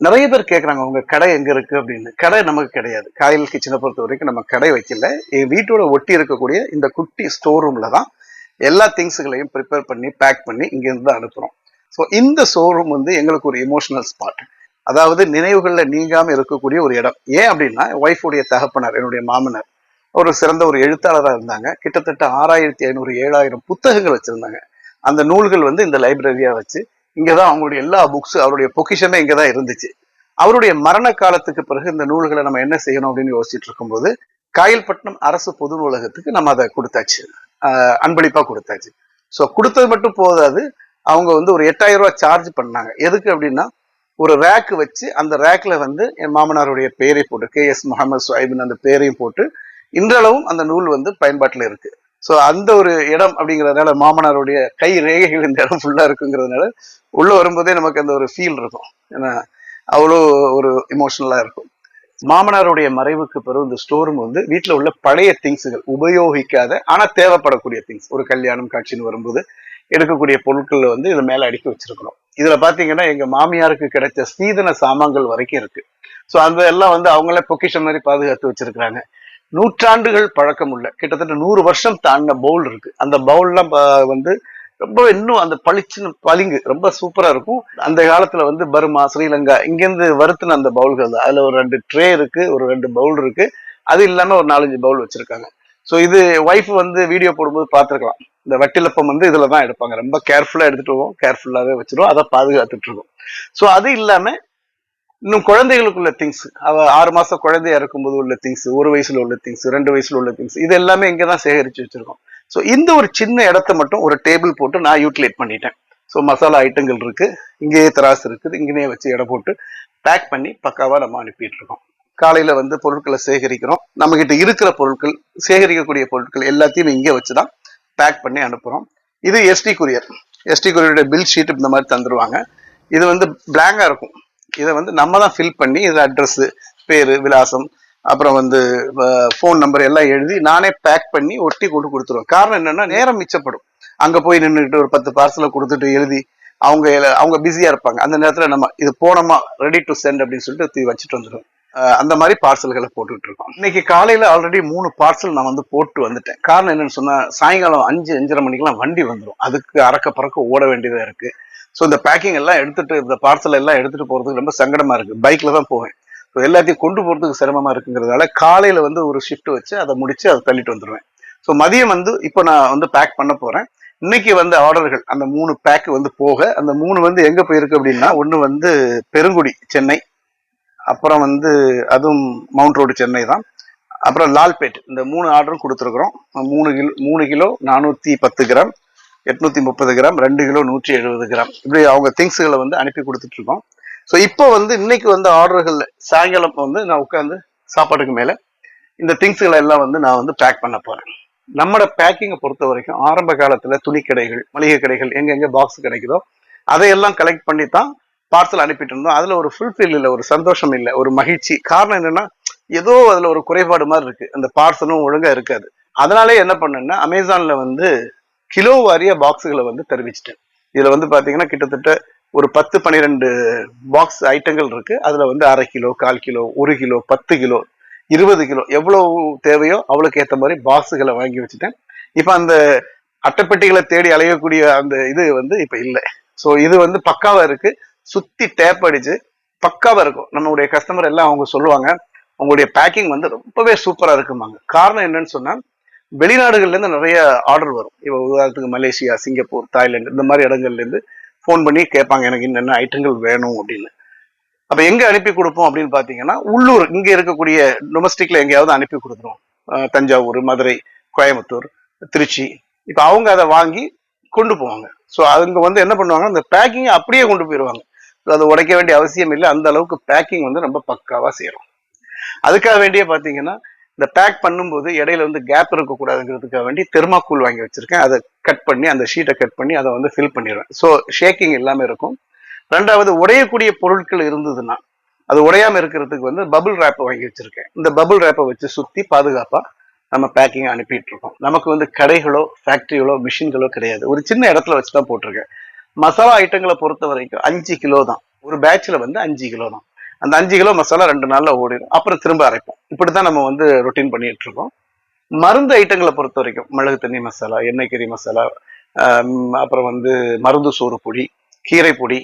நிறைய பேர் கேட்குறாங்க உங்க கடை எங்கே இருக்கு? அப்படின்னு. கடை நமக்கு கிடையாது. காயல் கிச்சனை பொறுத்த வரைக்கும் நம்ம கடை வைக்கல. என் வீட்டோட ஒட்டி இருக்கக்கூடிய இந்த குட்டி ஸ்டோர் ரூம்ல தான் எல்லா திங்ஸுகளையும் ப்ரிப்பேர் பண்ணி பேக் பண்ணி இங்கேருந்து தான் அனுப்புகிறோம் ஸோ இந்த ஷோரூம் வந்து எங்களுக்கு ஒரு எமோஷனல் ஸ்பாட் அதாவது நினைவுகள்ல நீங்காமல் இருக்கக்கூடிய ஒரு இடம். ஏன் அப்படின்னா ஒய்ஃபுடைய தகப்பனார் என்னுடைய மாமனார் ஒரு சிறந்த ஒரு எழுத்தாளராக இருந்தாங்க. கிட்டத்தட்ட ஆறாயிரத்தி ஐநூறு ஏழாயிரம் புத்தகங்கள் வச்சிருந்தாங்க. அந்த நூல்கள் வந்து இந்த லைப்ரரியா வச்சு இங்கதான் அவங்களுடைய எல்லா புக்ஸ் அவருடைய பொக்கிஷமே இங்கதான் இருந்துச்சு. அவருடைய மரண காலத்துக்கு பிறகு இந்த நூல்களை நம்ம என்ன செய்யணும் அப்படின்னு யோசிச்சுட்டு இருக்கும்போது காயல்பட்டினம் அரசு பொது நூலகத்துக்கு நம்ம அதை கொடுத்தாச்சு. அன்பளிப்பா கொடுத்தாச்சு. ஸோ கொடுத்தது மட்டும் போதாது அவங்க வந்து ஒரு எட்டாயிரம் ரூபாய் சார்ஜ் பண்ணாங்க. எதுக்கு அப்படின்னா ஒரு ரேக்கு வச்சு அந்த ரேக்ல வந்து என் மாமனாருடைய பெயரை போட்டு கே எஸ் முகமது சுஹைபின் அந்த பேரையும் போட்டு இன்றளவும் அந்த நூல் வந்து பயன்பாட்டில் இருக்கு. ஸோ அந்த ஒரு இடம் அப்படிங்கிறதுனால மாமனாருடைய கை ரேகைகள் இந்த இடம் ஃபுல்லா இருக்குங்கிறதுனால உள்ள வரும்போதே நமக்கு அந்த ஒரு ஃபீல் இருக்கும். ஏன்னா அவ்வளோ ஒரு இமோஷனலா இருக்கும். மாமனாருடைய மறைவுக்கு பிறகு இந்த ஸ்டோர் ரூம் வந்து வீட்டில் உள்ள பழைய திங்ஸுகள் உபயோகிக்காத ஆனா தேவைப்படக்கூடிய திங்ஸ் ஒரு கல்யாணம் காட்சின்னு வரும்போது எடுக்கக்கூடிய பொருட்கள் வந்து இது மேல அடுக்கி வச்சிருக்கிறோம் இதுல பாத்தீங்கன்னா எங்க மாமியாருக்கு கிடைச்ச சீதன சாமான்கள் வரைக்கும் இருக்கு. ஸோ அந்த எல்லாம் வந்து அவங்களே பொக்கிஷம் மாதிரி பாதுகாத்து வச்சிருக்கிறாங்க. நூற்றாண்டுகள் பழக்கம் உள்ள. கிட்டத்தட்ட நூறு வருஷம் தாண்டின பவுல் இருக்கு. அந்த பவுல்லாம் வந்து ரொம்ப இன்னும் அந்த பளிச்சுன்னு பளிங்கு ரொம்ப சூப்பரா இருக்கும். அந்த காலத்துல வந்து பர்மா ஸ்ரீலங்கா இங்கேருந்து வருத்தின அந்த பவுல்கள் தான் அதுல ஒரு ரெண்டு ட்ரே இருக்கு ஒரு ரெண்டு பவுல் இருக்கு. அது இல்லாம ஒரு நாலஞ்சு பவுல் வச்சிருக்காங்க. ஸோ இது ஒய்ஃப் வந்து வீடியோ போடும்போது பார்த்துருக்கலாம். இந்த வட்டிலப்பம் வந்து இதுல தான் எடுப்பாங்க. ரொம்ப கேர்ஃபுல்லா எடுத்துட்டு போவோம் கேர்ஃபுல்லாவே வச்சிருவோம். அதை பாதுகாத்துட்டு இருக்கோம். ஸோ அது இல்லாம இன்னும் குழந்தைகளுக்குள்ள திங்ஸ் அவ ஆறு மாசம் குழந்தையா இருக்கும்போது உள்ள திங்ஸ் ஒரு வயசுல உள்ள திங்ஸ் ரெண்டு வயசுல உள்ள திங்ஸ் இது எல்லாமே இங்கே தான் சேகரிச்சு வச்சிருக்கோம். ஸோ இந்த ஒரு சின்ன இடத்த மட்டும் ஒரு டேபிள் போட்டு நான் யூட்டிலைட் பண்ணிட்டேன். ஸோ மசாலா ஐட்டங்கள் இருக்கு. இங்கேயே தராசு இருக்குது. இங்கேயே வச்சு எடை போட்டு பேக் பண்ணி பக்காவா நம்ம அனுப்பிட்டு இருக்கோம். காலையில வந்து பொருட்களை சேகரிக்கிறோம். நம்ம கிட்ட இருக்கிற பொருட்கள் சேகரிக்கக்கூடிய பொருட்கள் எல்லாத்தையும் இங்கே வச்சு தான் பேக் பண்ணி அனுப்புறோம். இது எஸ்டி கொரியர் எஸ்டி குரியருடைய பில் ஷீட் இந்த மாதிரி தந்துருவாங்க. இது வந்து பிளாங்கா இருக்கும். இதை வந்து நம்ம தான் ஃபில் பண்ணி இது அட்ரஸ் பேரு விலாசம் அப்புறம் வந்து ஃபோன் நம்பர் எல்லாம் எழுதி நானே பேக் பண்ணி ஒட்டி கொண்டு கொடுத்துருவேன். காரணம் என்னன்னா நேரம் மிச்சப்படும். அங்க போய் நின்றுட்டு ஒரு பத்து பார்சலை கொடுத்துட்டு எழுதி அவங்க அவங்க பிஸியா இருப்பாங்க. அந்த நேரத்துல நம்ம இது போனோமா ரெடி டு சென்ட் அப்படின்னு சொல்லிட்டு தூய் வச்சுட்டு வந்துடும் அந்த மாதிரி பார்சல்களை போட்டுக்கிட்டு இருக்கோம். இன்னைக்கு காலையில ஆல்ரெடி மூணு பார்சல் நான் வந்து போட்டு வந்துட்டேன். காரணம் என்னன்னு சொன்னா சாயங்காலம் அஞ்சு அஞ்சரை மணிக்கெல்லாம் வண்டி வந்துடும் அதுக்கு அறக்க பறக்க ஓட வேண்டியதா இருக்கு. ஸோ இந்த பேக்கிங் எல்லாம் எடுத்துட்டு இந்த பார்சல் எல்லாம் எடுத்துட்டு போறதுக்கு ரொம்ப சங்கடமா இருக்கு. பைக்ல தான் போவேன். ஸோ எல்லாத்தையும் கொண்டு போறதுக்கு சிரமமா இருக்குங்கிறதால காலையில வந்து ஒரு ஷிஃப்ட் வச்சு அதை முடிச்சு அதை தள்ளிட்டு வந்துடுவேன் ஸோ மதியம் வந்து இப்போ நான் வந்து பேக் பண்ண போறேன். இன்னைக்கு வந்த ஆர்டர்கள் அந்த மூணு பேக் வந்து போக அந்த மூணு வந்து எங்க போயிருக்கு அப்படின்னா ஒன்று வந்து பெருங்குடி சென்னை. அப்புறம் வந்து அதுவும் மவுண்ட் ரோடு சென்னை தான். அப்புறம் லால்பேட் இந்த மூணு ஆர்டரும் கொடுத்துருக்குறோம். மூணு கிலோ மூணு கிலோ நானூற்றி பத்து கிராம். எட்நூத்தி முப்பது கிராம் ரெண்டு கிலோ நூற்றி எழுபது கிராம். இப்படி அவங்க திங்ஸுகளை வந்து அனுப்பி கொடுத்துட்டு இருக்கோம் ஸோ இப்போ வந்து இன்னைக்கு வந்து ஆர்டர்கள் சாயங்காலம் வந்து நான் உட்காந்து சாப்பாட்டுக்கு மேலே இந்த திங்ஸுகளை எல்லாம் வந்து நான் வந்து பேக் பண்ண போறேன். நம்மளோட பேக்கிங்கை பொறுத்த வரைக்கும் ஆரம்ப காலத்துல துணி கடைகள் மளிகை கடைகள் எங்கெங்க பாக்ஸ் கிடைக்குதோ அதையெல்லாம் கலெக்ட் பண்ணி தான் பார்சல் அனுப்பிட்டு இருந்தோம். அதுல ஒரு ஃபுல்ஃபில் இல்லை ஒரு சந்தோஷம் இல்லை ஒரு மகிழ்ச்சி. காரணம் என்னன்னா ஏதோ அதுல ஒரு குறைபாடு மாதிரி இருக்கு. அந்த பார்சலும் ஒழுங்கா இருக்காது. அதனாலே என்ன பண்ணேன்னா அமேசான்ல வந்து கிலோ வாரிய பாக்ஸுகளை வந்து தெரிவிச்சிட்டேன். இதுல வந்து பாத்தீங்கன்னா கிட்டத்தட்ட ஒரு பத்து பன்னிரெண்டு பாக்ஸ் ஐட்டங்கள் இருக்கு. அதுல வந்து அரை கிலோ கால் கிலோ ஒரு கிலோ பத்து கிலோ இருபது கிலோ எவ்வளவு தேவையோ அவளுக்கு ஏற்ற மாதிரி பாக்ஸுகளை வாங்கி வச்சுட்டேன். இப்போ அந்த அட்டைப்பெட்டிகளை தேடி அலையக்கூடிய அந்த இது வந்து இப்போ இல்லை. ஸோ இது வந்து பக்காவாக இருக்கு. சுத்தி டேப் அடிச்சு பக்காவாக இருக்கும். நம்மளுடைய கஸ்டமர் எல்லாம் அவங்க சொல்லுவாங்க உங்களுடைய பேக்கிங் வந்து ரொம்பவே சூப்பராக இருக்குமாங்க காரணம் என்னன்னு சொன்னால் வெளிநாடுகள்ல இருந்து நிறைய ஆர்டர் வரும். இப்போ உதாரணத்துக்கு மலேசியா சிங்கப்பூர் தாய்லாந்து இந்த மாதிரி இடங்கள்ல இருந்து ஃபோன் பண்ணி கேட்பாங்க எனக்கு என்னென்ன ஐட்டங்கள் வேணும்? அப்படின்னு. அப்ப எங்க அனுப்பி கொடுப்போம் அப்படின்னு பாத்தீங்கன்னா உள்ளூர் இங்க இருக்கக்கூடிய டொமஸ்டிக்ல எங்கேயாவது அனுப்பி கொடுத்துரும் தஞ்சாவூர் மதுரை கோயம்புத்தூர் திருச்சி. இப்ப அவங்க அதை வாங்கி கொண்டு போவாங்க. ஸோ அவங்க வந்து என்ன பண்ணுவாங்க அந்த பேக்கிங்கை அப்படியே கொண்டு போயிடுவாங்க அதை உடைக்க வேண்டிய அவசியம் இல்லை. அந்த அளவுக்கு பேக்கிங் வந்து ரொம்ப பக்காவா செய்யறோம். அதுக்காக வேண்டியே பாத்தீங்கன்னா இந்த பேக் பண்ணும்போது இடையில வந்து கேப் இருக்கக்கூடாதுங்கிறதுக்காக வேண்டி தெர்மாக்கூல் வாங்கி வச்சிருக்கேன். அதை கட் பண்ணி அந்த ஷீட்டை கட் பண்ணி அதை வந்து ஃபில் பண்ணிடுவேன். ஸோ ஷேக்கிங் எல்லாமே இருக்கும். ரெண்டாவது உடையக்கூடிய பொருட்கள் இருந்ததுன்னா அது உடையாம இருக்கிறதுக்கு வந்து பபுள் ரேப்பை வாங்கி வச்சிருக்கேன். இந்த பபுள் ரேப்பை வச்சு சுத்தி பாதுகாப்பா நம்ம பேக்கிங் அனுப்பிட்டு இருக்கோம். நமக்கு வந்து கடைகளோ ஃபேக்டரிகளோ மிஷின்களோ கிடையாது. ஒரு சின்ன இடத்துல வச்சு தான் போட்டிருக்கேன். மசாலா ஐட்டங்களை பொறுத்த வரைக்கும் அஞ்சு கிலோ தான். ஒரு பேட்ச்ல வந்து அஞ்சு கிலோ தான். அந்த அஞ்சு கிலோ மசாலா ரெண்டு நாளில் ஓடிடும். அப்புறம் திரும்ப அரைப்போம். இப்படிதான் நம்ம வந்து ரொட்டீன் பண்ணிட்டு இருக்கோம் மருந்து ஐட்டங்களை பொறுத்த வரைக்கும் மிளகு தண்ணி மசாலா எண்ணெய் கறி மசாலா அப்புறம் வந்து மருந்து சோறு பொடி கீரை பொடி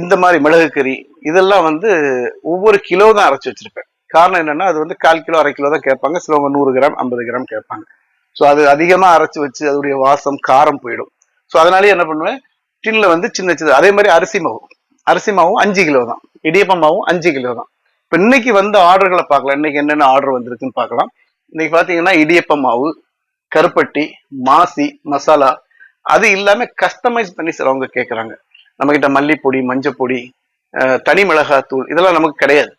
இந்த மாதிரி மிளகு கறி இதெல்லாம் வந்து ஒவ்வொரு கிலோ தான் அரைச்சி வச்சிருப்பேன். காரணம் என்னன்னா அது வந்து கால் கிலோ அரை கிலோ தான் கேட்பாங்க. சிலவங்க நூறு கிராம் ஐம்பது கிராம் கேட்பாங்க. ஸோ அது அதிகமாக அரைச்சி வச்சு அதோடைய வாசம் காரம் போயிடும். ஸோ அதனாலே என்ன பண்ணுவேன் டின்ல வந்து சின்ன சின்ன அதே மாதிரி அரிசி மாவு. அரிசி மாவும் அஞ்சு கிலோ தான். இடியப்பம் மாவும் அஞ்சு கிலோ தான். இப்போ இன்னைக்கு வந்த ஆர்டர்களை பார்க்கலாம். இன்னைக்கு என்னென்ன ஆர்டர் வந்திருக்குன்னு பார்க்கலாம். இன்னைக்கு பார்த்தீங்கன்னா இடியப்ப மாவு கருப்பட்டி மாசி மசாலா. அது இல்லாம கஸ்டமைஸ் பண்ணி சிலவங்க கேட்குறாங்க நம்ம கிட்ட மல்லிப்பொடி மஞ்சப்பொடி தனி மிளகாத்தூள் இதெல்லாம் நமக்கு கிடையாது.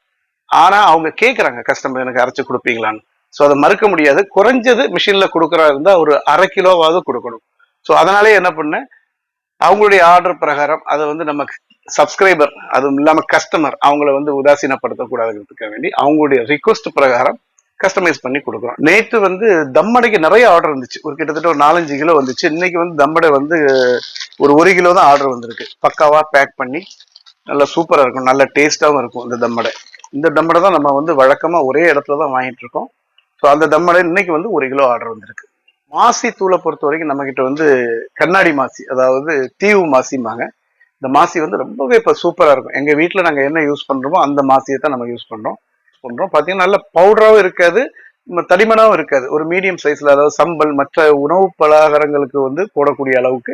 ஆனா அவங்க கேட்குறாங்க கஸ்டமர் எனக்கு அரைச்சு கொடுப்பீங்களான்னு. ஸோ அதை மறுக்க முடியாது. குறைஞ்சது மிஷின்ல கொடுக்குறா இருந்தா ஒரு அரை கிலோவாவது கொடுக்கணும். ஸோ அதனாலே என்ன பண்ணேன்? அவங்களுடைய ஆர்டர் பிரகாரம் அதை வந்து நம்ம சப்ஸ்கிரைபர் அதுவும் இல்லாமல் கஸ்டமர் அவங்கள வந்து உதாசீனப்படுத்தக்கூடாதுங்கிறதுக்காக வேண்டி அவங்களுடைய ரிக்வஸ்ட் பிரகாரம் கஸ்டமைஸ் பண்ணி கொடுக்குறோம். நேற்று வந்து தம்மடைக்கு நிறைய ஆர்டர் வந்துச்சு. ஒரு கிட்டத்தட்ட ஒரு நாலஞ்சு கிலோ வந்துச்சு. இன்னைக்கு வந்து தம்மடை வந்து ஒரு ஒரு கிலோ தான் ஆர்டர் வந்திருக்கு. பக்காவாக பேக் பண்ணி நல்லா சூப்பராக இருக்கும். நல்ல டேஸ்ட்டாகவும் இருக்கும் இந்த தம்மடை. இந்த தம்மடை தான் நம்ம வந்து வழக்கமாக ஒரே இடத்துல தான் வாங்கிட்டு இருக்கோம். ஸோ அந்த தம்மடை இன்னைக்கு வந்து ஒரு கிலோ ஆர்டர் வந்திருக்கு. மாசி தூளை பொறுத்த வரைக்கும் நம்மக்கிட்ட வந்து கண்ணாடி மாசி அதாவது தீவு மாசிம்பாங்க. இந்த மாசி வந்து ரொம்பவே இப்போ சூப்பராக இருக்கும். எங்கள் வீட்டில் நாங்கள் என்ன யூஸ் பண்ணுறோமோ அந்த மாசியை தான் நம்ம யூஸ் பண்ணுறோம் பண்ணுறோம் பார்த்தீங்கன்னா நல்ல பவுடராகவும் இருக்காது தடிமனாகவும் இருக்காது. ஒரு மீடியம் சைஸில் அதாவது சம்பல் மற்ற உணவு பலகாரங்களுக்கு வந்து போடக்கூடிய அளவுக்கு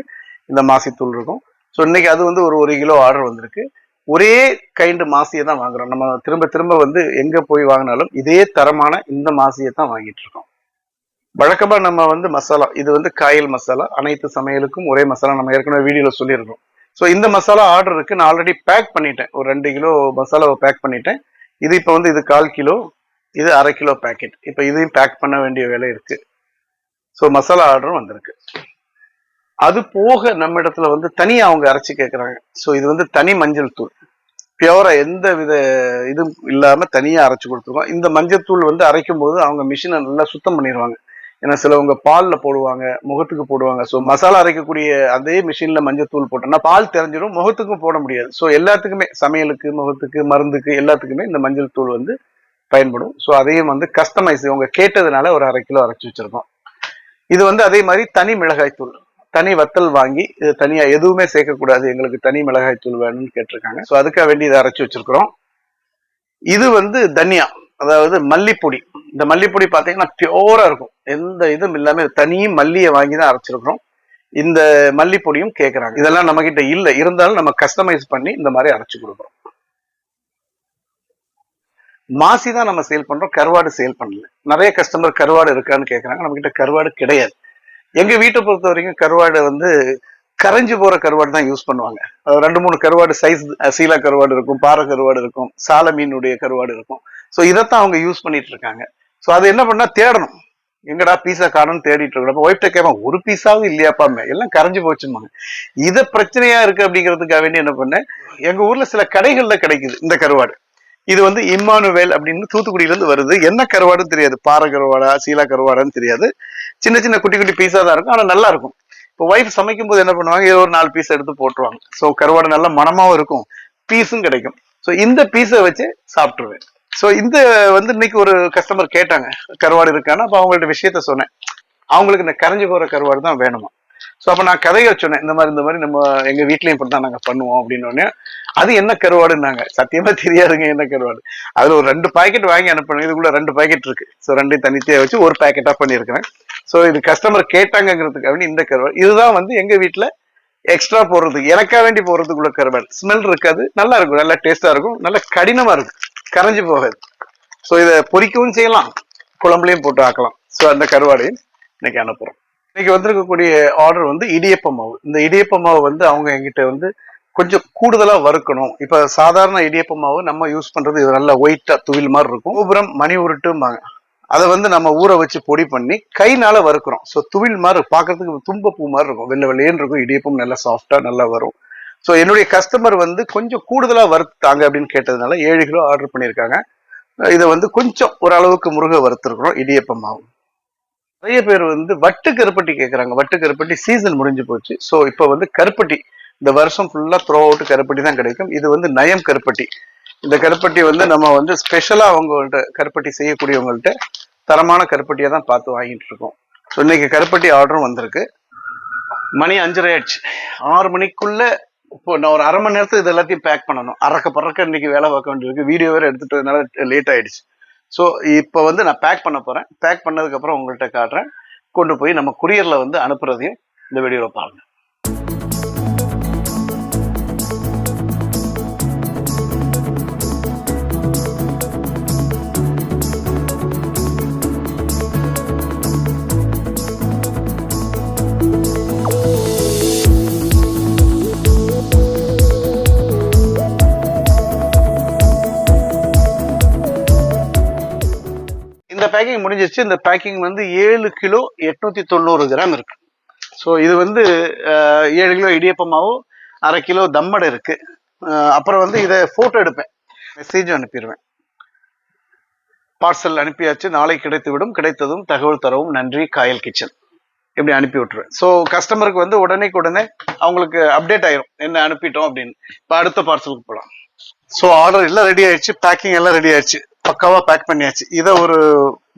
இந்த மாசித்தூள் இருக்கும். ஸோ இன்றைக்கி அது வந்து ஒரு ஒரு கிலோ ஆர்டர் வந்திருக்கு. ஒரே கைண்டு மாசியை தான் வாங்குறோம். நம்ம திரும்ப திரும்ப வந்து எங்கே போய் வாங்கினாலும் இதே தரமான இந்த மாசியை தான் வாங்கிட்டு இருக்கோம். வழக்கமாக நம்ம வந்து மசாலா இது வந்து காயல் மசாலா. அனைத்து சமையலுக்கும் ஒரே மசாலா. நம்ம ஏற்கனவே வீடியோவில் சொல்லியிருக்கோம். ஸோ இந்த மசாலா ஆர்டர் நான் ஆல்ரெடி பேக் பண்ணிட்டேன். ஒரு ரெண்டு கிலோ மசாலாவை பேக் பண்ணிட்டேன். இது இப்போ வந்து இது கால் கிலோ இது அரை கிலோ பேக்கெட் இப்போ இதையும் பேக் பண்ண வேண்டிய வேலை இருக்கு. ஸோ மசாலா ஆர்டரும் வந்திருக்கு. அது போக நம்ம இடத்துல வந்து தனியாக அவங்க அரைச்சி கேட்குறாங்க ஸோ இது வந்து தனி மஞ்சள் தூள். பியூரா எந்த வித இதுவும் இல்லாமல் தனியாக அரைச்சி கொடுத்துருக்கோம். இந்த மஞ்சள் தூள் வந்து அரைக்கும் போது அவங்க மிஷினை நல்லா சுத்தம் பண்ணிடுவாங்க ஏன்னா சிலவங்க பாலில் போடுவாங்க முகத்துக்கு போடுவாங்க. ஸோ மசாலா அரைக்கக்கூடிய அதே மிஷினில் மஞ்சள் தூள் போட்டோம்னா பால் தெரிஞ்சிடும் முகத்துக்கும் போட முடியாது. ஸோ எல்லாத்துக்குமே சமையலுக்கு முகத்துக்கு மருந்துக்கு எல்லாத்துக்குமே இந்த மஞ்சள் தூள் வந்து பயன்படும். ஸோ அதையும் வந்து கஸ்டமைஸ் இவங்க கேட்டதுனால ஒரு அரை கிலோ அரைச்சி வச்சிருக்கோம். இது வந்து அதே மாதிரி தனி மிளகாய் தூள். தனி வத்தல் வாங்கி இது தனியாக எதுவுமே சேர்க்கக்கூடாது. எங்களுக்கு தனி மிளகாய் தூள் வேணும்னு கேட்டிருக்காங்க. ஸோ அதுக்காக வேண்டி இதை அரைச்சி வச்சிருக்கிறோம். இது வந்து தனியா. அதாவது மல்லிப்பொடி. இந்த மல்லிப்பொடி பார்த்தீங்கன்னா பியோரா இருக்கும். எந்த இதுவும் இல்லாம தனி மல்லியை வாங்கி தான் அரைச்சிருக்கிறோம். இந்த மல்லிப்பொடியும் கேட்குறாங்க இதெல்லாம் நம்ம கிட்ட இல்லை. இருந்தாலும் நம்ம கஸ்டமைஸ் பண்ணி இந்த மாதிரி அரைச்சு கொடுக்குறோம். மாசி தான் நம்ம சேல் பண்றோம். கருவாடு சேல் பண்ணல. நிறைய கஸ்டமர் கருவாடு இருக்கான்னு கேட்குறாங்க நம்ம கிட்ட கருவாடு கிடையாது. எங்க வீட்டை பொறுத்த வரைக்கும் கருவாடு வந்து கரைஞ்சு போற கருவாடு தான் யூஸ் பண்ணுவாங்க. ரெண்டு மூணு கருவாடு சைஸ் சீலா கருவாடு இருக்கும் பாறை கருவாடு இருக்கும் சால மீனுடைய கருவாடு இருக்கும். ஸோ இதைத்தான் அவங்க யூஸ் பண்ணிட்டு இருக்காங்க ஸோ அது என்ன பண்ணா தேடணும். எங்கடா பீஸா காணும்னு தேடிட்டு இருக்கோம் ஒய்ஃப்ட கேட்பான் ஒரு பீஸாவும் இல்லையாப்பாமே எல்லாம் கரைஞ்சு போச்சுமாங்க இதை பிரச்சனையா இருக்கு அப்படிங்கிறதுக்காக வேண்டி என்ன பண்ணேன் எங்க ஊர்ல சில கடைகள்ல கிடைக்குது இந்த கருவாடு. இது வந்து இம்மானுவேல் அப்படின்னு தூத்துக்குடியிலேருந்து வருது. என்ன கருவாடுன்னு தெரியாது. பாறை கருவாடா சீலா கருவாடான்னு தெரியாது. சின்ன சின்ன குட்டி குட்டி பீஸா தான் இருக்கும். ஆனா நல்லா இருக்கும். இப்போ ஒய்ஃப் சமைக்கும் போது என்ன பண்ணுவாங்க ஏதோ ஒரு நாலு பீஸ் எடுத்து போட்டுருவாங்க. ஸோ கருவாடு நல்லா மணமாவும் இருக்கும். பீஸும் கிடைக்கும். ஸோ இந்த பீஸை வச்சு சாப்பிட்ருவேன் ஸோ இந்த வந்து இன்னைக்கு ஒரு கஸ்டமர் கேட்டாங்க கருவாடு இருக்கான்னு. அப்போ அவங்கள்ட்ட விஷயத்த சொன்னேன். அவங்களுக்கு இந்த கரைஞ்சு போற கருவாடு தான் வேணுமா? ஸோ அப்போ நான் கதையை சொன்னேன் இந்த மாதிரி இந்த மாதிரி நம்ம எங்க வீட்லயும் இப்படி தான் நாங்கள் பண்ணுவோம் அப்படின்னு உடனே அது என்ன கருவாடுன்னாங்க. சத்தியமா தெரியாதுங்க என்ன கருவாடு. அதில் ஒரு ரெண்டு பாக்கெட் வாங்கி அனுப்பணும் இதுக்குள்ள ரெண்டு பாக்கெட் இருக்கு. ஸோ ரெண்டையும் தனித்தையாக வச்சு ஒரு பாக்கெட்டாக பண்ணியிருக்கிறேன். ஸோ இது கஸ்டமர் கேட்டாங்கிறதுக்கு அப்படின்னு இந்த கருவாடு. இதுதான் வந்து எங்க வீட்ல எக்ஸ்ட்ரா போடுறதுக்கு எனக்கா வேண்டி போடுறதுக்குள்ள கருவாடு. ஸ்மெல் இருக்காது நல்லா இருக்கும் நல்லா டேஸ்டா இருக்கும் நல்லா கடினமா இருக்கும். கரைஞ்சு போகாது. ஸோ இதை பொறிக்கவும் செய்யலாம். குழம்புலையும் போட்டு ஆக்கலாம். ஸோ அந்த கருவாடையும் இன்னைக்கு அனுப்புகிறோம் இன்னைக்கு வந்திருக்கக்கூடிய ஆர்டர் வந்து இடியப்ப மாவு. இந்த இடியப்ப மாவு வந்து அவங்க எங்கிட்ட வந்து கொஞ்சம் கூடுதலாக வறுக்கணும். இப்போ சாதாரண இடியப்ப மாவு நம்ம யூஸ் பண்ணுறது இது நல்லா ஒயிட்டாக துவில் மாதிரி இருக்கும். உபுரம் மணி உருட்டும்பாங்க. அதை வந்து நம்ம ஊற வச்சு பொடி பண்ணி கைனால வறுக்கிறோம். ஸோ துவில் மாதிரி பார்க்கறதுக்கு தும்பப்பூ மாதிரி இருக்கும். வெள்ளை வெள்ளையன்னு இருக்கும். இடியப்பம் நல்லா சாஃப்டாக நல்லா வரும். ஸோ என்னுடைய கஸ்டமர் வந்து கொஞ்சம் கூடுதலா வறுத்தாங்க அப்படின்னு கேட்டதுனால ஏழு கிலோ ஆர்டர் பண்ணியிருக்காங்க. இதை வந்து கொஞ்சம் ஓரளவுக்கு முருக வறுத்துருக்குறோம். இடியப்ப மாவு. நிறைய பேர் வந்து வட்டு கருப்பட்டி கேட்குறாங்க வட்டு கருப்பட்டி சீசன் முடிஞ்சு போச்சு. ஸோ இப்போ வந்து கருப்பட்டி. இந்த வருஷம் ஃபுல்லாக த்ரோ அவுட் கருப்பட்டி தான் கிடைக்கும். இது வந்து நயம் கருப்பட்டி. இந்த கருப்பட்டி வந்து நம்ம வந்து ஸ்பெஷலாக அவங்கள்ட்ட கருப்பட்டி செய்யக்கூடியவங்கள்ட்ட தரமான கருப்பட்டியை தான் பார்த்து வாங்கிட்டு இருக்கோம். ஸோ இன்னைக்கு கருப்பட்டி ஆர்டரும் வந்திருக்கு. மணி அஞ்சரை ஆயிடுச்சு. ஆறு மணிக்குள்ள இப்போ நான் ஒரு அரை மணி நேரத்துக்கு இது எல்லாத்தையும் பேக் பண்ணணும். அறக்க பறக்க இன்னைக்கு வேலை பார்க்க வேண்டியிருக்கு. வீடியோ வேற எடுத்துட்டதுனால லேட் ஆயிடுச்சு. ஸோ இப்போ வந்து நான் பேக் பண்ண போறேன். பேக் பண்ணதுக்கு அப்புறம் உங்கள்கிட்ட காட்டுறேன். கொண்டு போய் நம்ம குரியர்ல வந்து அனுப்புறதையும் இந்த வீடியோவில் பாருங்க. முடிஞ்சிருச்சு. இந்த பேக்கிங் வந்து ஏழு கிலோ எட்நூத்தி தொண்ணூறு கிராம் இருக்கு. ஸோ இது வந்து ஏழு கிலோ இடியப்பமாவும் அரை கிலோ தம்மடை இருக்கு. அப்புறம் வந்து இதை போட்டோ எடுப்பேன். மெசேஜும் அனுப்பிடுவேன் பார்சல் அனுப்பியாச்சு. நாளை கிடைத்து விடும் கிடைத்ததும் தகவல் தரவும். நன்றி. காயல் கிச்சன். இப்படி அனுப்பி விட்டுருவேன். ஸோ கஸ்டமருக்கு வந்து உடனே உடனே அவங்களுக்கு அப்டேட் ஆயிரும். என்ன அனுப்பிட்டோம் அப்படின்னு. இப்போ அடுத்த பார்சலுக்கு போகலாம் ஸோ ஆர்டர் எல்லாம் ரெடி ஆயிடுச்சு பேக்கிங் எல்லாம் ரெடி ஆயிடுச்சு. பக்காவா பேக் பண்ணியாச்சு. இதை ஒரு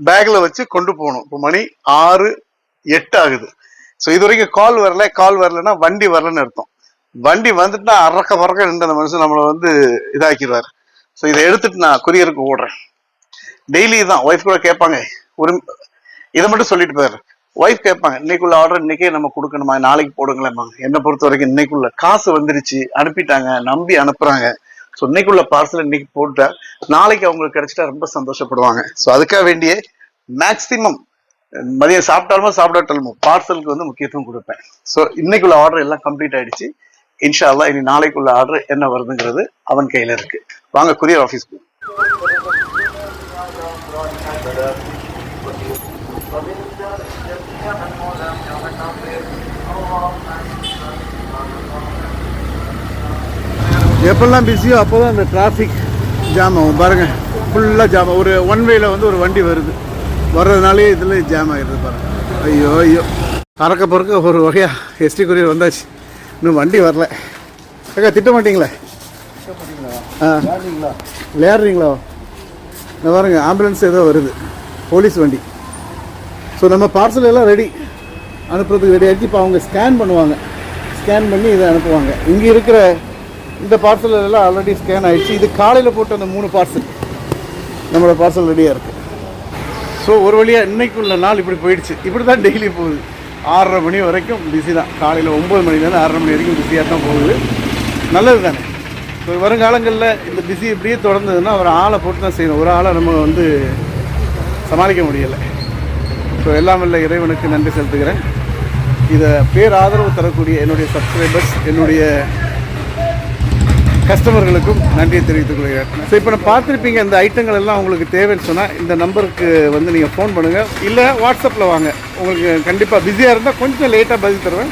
பேக்ல வச்சு கொண்டு போகணும். இப்போ மணி ஆறு எட்டு ஆகுது. ஸோ இது வரைக்கும் கால் வரல கால் வரலன்னா வண்டி வரலன்னு அர்த்தம். வண்டி வந்துட்டுனா அறக்க பறக்க நின்று அந்த மனுஷன் நம்மளை வந்து இதாக்கிடுவார். ஸோ இதை எடுத்துட்டு நான் கொரியருக்கு ஓடுறேன். டெய்லி தான். ஒய்ஃப் கூட கேட்பாங்க. ஒரு இதை மட்டும் சொல்லிட்டு போயிடுறேன். ஒய்ஃப் கேட்பாங்க இன்னைக்குள்ள ஆர்டர் இன்னைக்கே நம்ம கொடுக்கணுமா? நாளைக்கு போடுங்களேம்மா என்னை பொறுத்த வரைக்கும் இன்னைக்குள்ள காசு வந்துருச்சு. அனுப்பிட்டாங்க நம்பி அனுப்புறாங்க. ஸோ இன்னைக்குள்ள பார்சல் இன்னைக்கு போட்டா நாளைக்கு அவங்களுக்கு கிடைச்சிட்டா ரொம்ப சந்தோஷப்படுவாங்க. ஸோ அதுக்காக வேண்டிய மேக்சிமம் மதியம் சாப்பிட்டாலுமோ சாப்பிடாட்டாலுமோ பார்சலுக்கு வந்து முக்கியத்துவம் கொடுப்பேன். ஸோ இன்னைக்குள்ள ஆர்டர் எல்லாம் கம்ப்ளீட் ஆயிடுச்சு. இன்ஷா அல்லாஹ் இனி நாளைக்குள்ள ஆர்டர் என்ன வருதுங்கிறது அவன் கையில இருக்கு. வாங்க குரியர் ஆஃபீஸ்க்கு எப்பெல்லாம் பிஸியோ அப்போ தான் இந்த டிராஃபிக் ஜாம் ஆகும். பாருங்கள் ஃபுல்லாக ஜாம் ஒரு ஒன் வேல வந்து ஒரு வண்டி வருது. வர்றதுனாலே இதில் ஜாம் ஆகிடுது பாருங்கள் ஐயோ ஐயோ. அறக்க பிறக்க ஒரு வகையாக எஸ்டி கொரியர் வந்தாச்சு. இன்னும் வண்டி வரல. அக்கா திட்ட மாட்டிங்களே? ஆ. விளையாடுறீங்களா? இந்த பாருங்கள் ஆம்புலன்ஸ் ஏதோ வருது. போலீஸ் வண்டி. ஸோ நம்ம பார்சல் எல்லாம் ரெடி அனுப்புறதுக்கு ரெடி ஆகிடுச்சு இப்போ அவங்க ஸ்கேன் பண்ணுவாங்க. ஸ்கேன் பண்ணி இதை அனுப்புவாங்க. இங்கே இருக்கிற இந்த பார்சல் எல்லாம் ஆல்ரெடி ஸ்கேன் ஆகிடுச்சு இது காலையில் போட்ட அந்த மூணு பார்சல் நம்மளோட பார்சல் ரெடியாக இருக்குது ஸோ ஒரு வழியாக இன்னைக்குள்ள நாள் இப்படி போயிடுச்சு. இப்படி தான் டெய்லி போகுது. ஆறரை மணி வரைக்கும் பிஸி தான். காலையில் ஒம்பது மணிலேருந்து ஆறரை மணி வரைக்கும் பிஸியாக தான் போகுது. நல்லது தானே? ஸோ வருங்காலங்களில் இந்த பிஸி இப்படியே தொடர்ந்ததுன்னா ஒரு ஆளை போட்டு தான் செய்யணும். ஒரு ஆளை நம்ம வந்து சமாளிக்க முடியலை. ஸோ எல்லாம் இல்லை. இறைவனுக்கு நன்றி செலுத்துகிறேன். இதை பேர் ஆதரவு தரக்கூடிய என்னுடைய சப்ஸ்கிரைபர்ஸ் என்னுடைய கஸ்டமர்களுக்கும் நன்றியை தெரிவித்துக் கொள்கிறேன். ஸோ இப்போ நான் பார்த்துருப்பீங்க இந்த ஐட்டங்கள் எல்லாம் உங்களுக்கு தேவைன்னு சொன்னால் இந்த நம்பருக்கு வந்து நீங்கள் ஃபோன் பண்ணுங்கள் இல்லை வாட்ஸ்அப்பில் வாங்க. உங்களுக்கு கண்டிப்பாக பிஸியாக இருந்தால் கொஞ்சம் லேட்டாக பதில் தருவேன்.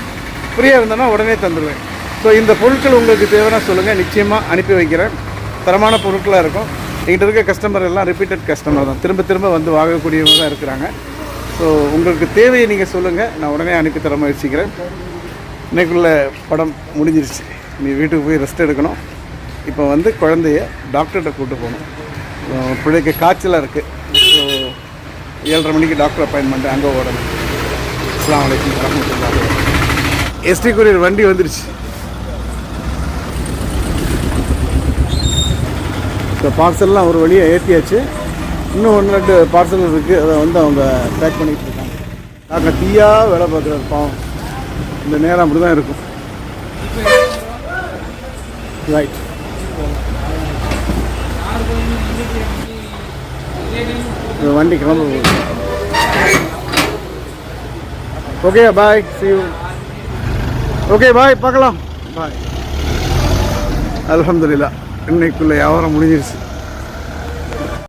ஃப்ரீயாக இருந்தேன்னா உடனே தந்துடுவேன் ஸோ இந்த பொருட்கள் உங்களுக்கு தேவைன்னா சொல்லுங்கள் நிச்சயமாக அனுப்பி வைக்கிறேன். தரமான பொருட்களாக இருக்கும். எங்கிட்ட இருக்க கஸ்டமர் எல்லாம் ரிப்பீட்டட் கஸ்டமர் தான். திரும்ப திரும்ப வந்து வாங்கக்கூடியவங்க தான் இருக்கிறாங்க. ஸோ உங்களுக்கு தேவையை நீங்கள் சொல்லுங்கள் நான் உடனே அனுப்பி தர முயற்சிக்கிறேன். இன்றைக்குள்ள படம் முடிஞ்சிருச்சு. நீ வீட்டுக்கு போய் ரெஸ்ட் எடுக்கணும். இப்போ வந்து குழந்தைய டாக்டர்கிட்ட கூட்டு போகணும். பிள்ளைக்கு காய்ச்சலாக இருக்குது ஸோ ஏழரை மணிக்கு டாக்டர் அப்பாயின்மெண்ட் அங்கே ஓடணும். அஸ்லாம் வலைக்கம் வரமத்துல்லாஹி எஸ்டி கொரியர் வண்டி வந்துருச்சு. இப்போ பார்சல்லாம் ஒரு வழியாக ஏற்றியாச்சு இன்னும் ஒன்று ரெண்டு பார்சல் இருக்குது அதை வந்து அவங்க பேக் பண்ணிக்கிட்டு இருக்காங்க. நாங்கள் தீயாக வேலை பார்க்குறது பாவம். இந்த நேரம் அப்படி தான் இருக்கும். ரைட் வண்டி கிளம்ப. போகுது okay bye see okay bye பார்க்கலாம். பாய் அலமதுல்லா இன்னைக்குள்ள வியாபாரம் முடிஞ்சிருச்சு.